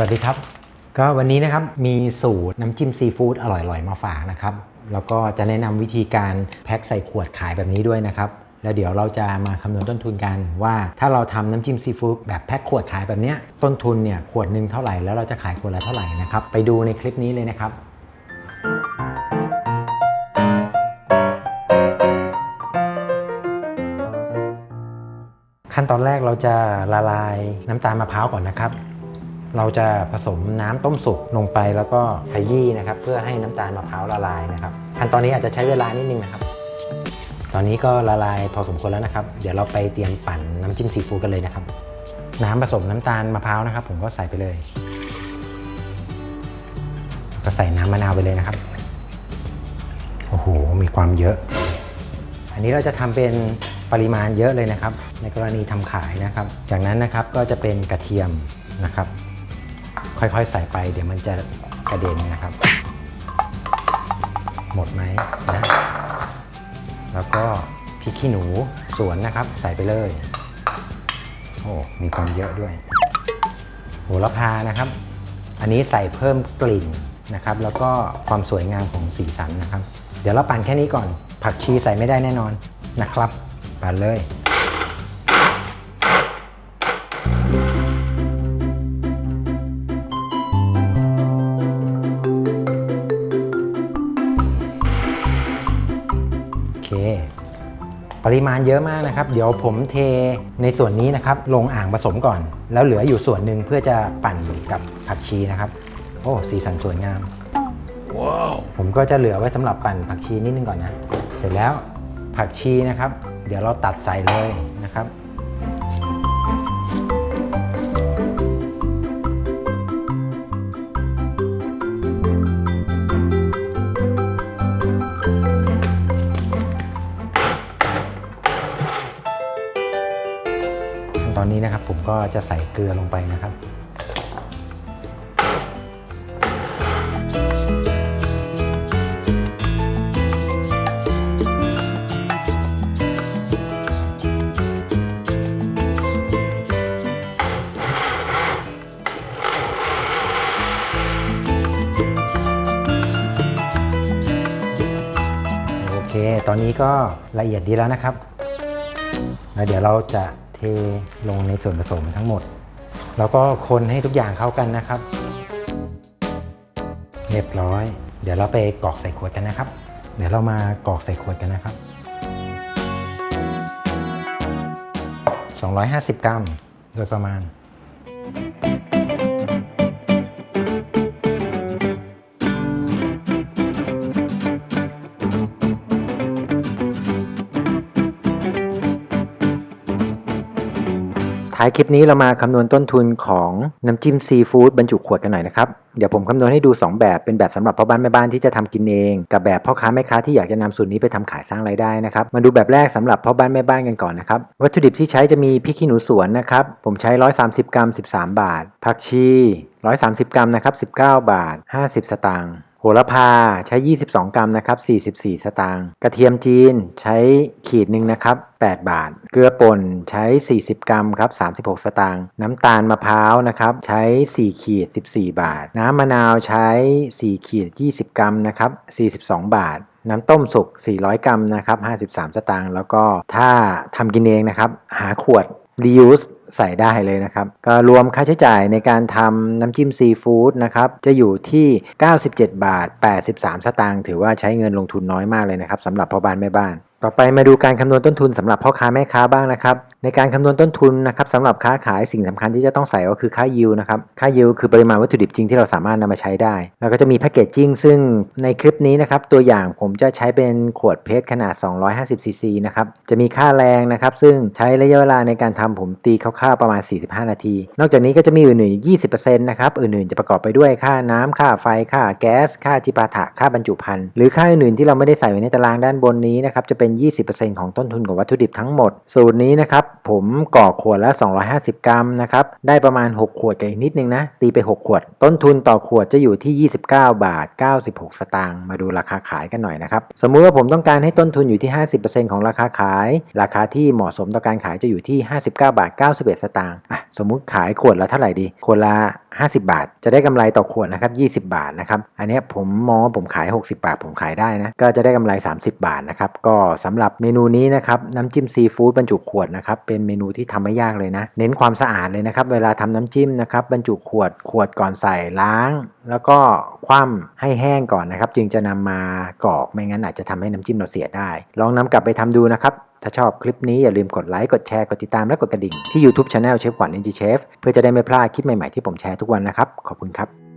สวัสดีครับ ก็วันนี้นะครับมีสูตรน้ำจิ้มซีฟู้ดอร่อยๆ มาฝากนะครับ แล้วก็จะแนะนำวิธีการแพ็คใส่ขวดขายแบบนี้ด้วยนะครับ แล้วเดี๋ยวเราจะมาคำนวณต้นทุนกันว่า ถ้าเราทำน้ำจิ้มซีฟู้ดแบบแพ็คขวดขายแบบนี้ต้นทุนเนี่ยขวดหนึ่งเท่าไหร่แล้วเราจะขายขวดละเท่าไหร่นะครับ ไปดูในคลิปนี้เลยนะครับขั้นตอนแรกเราจะละลายน้ำตาลมะพร้าวก่อนนะครับ เราจะผสมน้ำต้มสุกลงไปแล้วก็ขยี้นะครับ เพื่อให้น้ำตาลมะพร้าวละลายนะครับขั้นตอนนี้อาจจะใช้เวลานิดนึงนะครับ ตอนนี้ก็ละลายพอสมควรแล้วนะครับ เดี๋ยวเราไปเตรียมปั่นน้ำจิ้มซีฟู้ดกันเลยนะครับ น้ำผสมน้ำตาลมะพร้าวนะครับ ผมก็ใส่ไปเลย ก็ใส่น้ำมะนาวไปเลยนะครับโอ้โหมีความเยอะ อันนี้เราจะทำเป็นปริมาณเยอะเลยนะครับ ในกรณีทำขายนะครับ จากนั้นนะครับก็จะเป็นกระเทียมนะครับ ค่อยๆ ใส่ไป เดี๋ยวมันจะกระเด็นนะครับ หมดไหมนะแล้วก็พริกขี้หนูสวนนะครับ ใส่ไปเลยโอ้มีความเยอะด้วยโหระพานะครับ อันนี้ใส่เพิ่มกลิ่นนะครับ แล้วก็ความสวยงามของสีสันนะครับ เดี๋ยวเราปั่นแค่นี้ก่อน ผักชีใส่ไม่ได้แน่นอนนะครับ ปั่นเลย เค ปริมาณเยอะมากนะครับ เดี๋ยวผมเทในส่วนนี้นะครับ ลงอ่างผสมก่อน แล้วเหลืออยู่ส่วนหนึ่งเพื่อจะปั่นกับผักชีนะครับ โอ้สีสันสวยงามผมก็จะเหลือไว้สำหรับปั่นผักชีนิดนึงก่อนนะ เสร็จแล้วผักชีนะครับ เดี๋ยวเราตัดใส่เลยนะครับ ตอนนี้นะครับผมก็จะใส่เกลือลงไปนะครับโอเคตอนนี้ก็ละเอียดดีแล้วนะครับ แล้วเดี๋ยวเราจะ เทลงในส่วนผสมทั้งหมด แล้วก็คนให้ทุกอย่างเข้ากันนะครับ เรียบร้อย เดี๋ยวเราไปกรอกใส่ขวดกันนะครับ เดี๋ยวเรามากรอกใส่ขวดกันนะครับ 250 กรัมโดยประมาณ ท้ายคลิปนี้เรามาคำนวณต้นทุนของน้ำจิ้มซีฟู้ดบรรจุขวดกันหน่อยนะครับ เดี๋ยวผมคำนวณให้ดู 2 แบบเป็นแบบสำหรับพ่อบ้านแม่บ้านที่จะทำกินเอง กับแบบพ่อค้าแม่ค้าที่อยากจะนำสูตรนี้ไปทำขายสร้างรายได้นะครับ มาดูแบบแรกสำหรับพ่อบ้านแม่บ้านกันก่อนนะครับ วัตถุดิบที่ใช้จะมีพริกขี้หนูสวนนะครับ ผมใช้ 130 กรัม 13 บาท ผักชี 130 กรัมนะครับ 19 บาท 50 สตางค์ โหระพาใช้ 22 กรัมนะครับ44 สตางค์กระเทียมจีนใช้ขีดหนึ่งนะครับ8 บาท เกลือป่นใช้ 40 กรัมครับ36 สตางค์น้ำตาลมะพร้าวนะครับใช้ 4 ขีด 14 บาท น้ำมะนาวใช้ 4 ขีด 20 กรัมนะครับ42 บาท น้ำต้มสุก 400 กรัมนะครับ53 สตางค์แล้วก็ถ้าทำกินเองนะครับ หาขวด reuse ใส่ได้เลยนะครับ ก็รวมค่าใช้จ่ายในการทำน้ำจิ้มซีฟู้ดนะครับจะอยู่ที่ 97 บาท 83 สตางค์ถือว่าใช้เงินลงทุนน้อยมากเลยนะครับสำหรับพ่อบ้านแม่บ้าน ต่อไปมาดูการคำนวณต้นทุนสำหรับพ่อค้าแม่ค้าบ้างนะครับ ในการคำนวณต้นทุนนะครับสำหรับค้าขายสิ่งสำคัญที่จะต้องใส่ก็คือค่ายิวนะครับค่ายิวคือปริมาณวัตถุดิบจริงที่เราสามารถนำมาใช้ได้ แล้วก็จะมีแพคเกจจิ้งซึ่งในคลิปนี้นะครับตัวอย่างผมจะใช้เป็นขวดเพชรขนาด 250ซีซีนะครับจะมีค่าแรงนะครับซึ่งใช้ระยะเวลาในการทำผมตีคร่าวๆประมาณ 45 นาที นอกจากนี้ก็จะมีอื่นๆอีก20%นะครับอื่นๆจะประกอบไปด้วยค่าน้ำค่าไฟค่าแก๊ส ค่าจิปาถะค่าบรรจุภัณฑ์หรือค่าอื่นๆที่เราไม่ได้ใส่ไว้ในตารางด้านบนนี้นะครับจะเป็น็น 20%ของต้นทุนของวัตถุดิบทั้งหมด สูตรนี้นะครับ ผมกรอขวดละ 250 กรัมนะครับ ได้ประมาณ 6 ขวดกับอีกนิดนึงนะ ตีไป 6 ขวด ต้นทุนต่อขวดจะอยู่ที่ 29 บาท 96 สตางค์ มาดูราคาขายกันหน่อยนะครับ สมมุติว่าผมต้องการให้ต้นทุนอยู่ที่ 50%ของราคาขาย ราคาที่เหมาะสมต่อการขายจะอยู่ที่ 59 บาท 91 สตางค์ อะ สมมุติขายขวดละเท่าไหร่ดี ขวดละ 50 บาท จะได้กำไรต่อขวดนะครับ20 บาทนะครับ อันนี้ผมมองว่าผมขาย 60 บาท ผมขายได้นะ ก็จะได้กำไร 30 บาทนะครับ ก็สำหรับเมนูนี้นะครับน้ำจิ้มซีฟู้ดบรรจุขวดนะครับ เป็นเมนูที่ทำไม่ยากเลยนะ เน้นความสะอาดเลยนะครับ เวลาทำน้ำจิ้มนะครับ บรรจุขวด ขวดก่อนใส่ล้าง แล้วก็คว่ำให้แห้งก่อนนะครับ จึงจะนำมากรอก ไม่งั้นอาจจะทำให้น้ำจิ้มเราเสียได้ ลองนำกลับไปทำดูนะครับ ถ้าชอบคลิปนี้อย่าลืมกดไลค์กดแชร์กดติดตามและกดกระดิ่งที่ YouTube Channel เชฟขวัญ NG Chef เพื่อจะได้ไม่พลาดคลิปใหม่ๆที่ผมแชร์ทุกวันนะครับ ขอบคุณครับ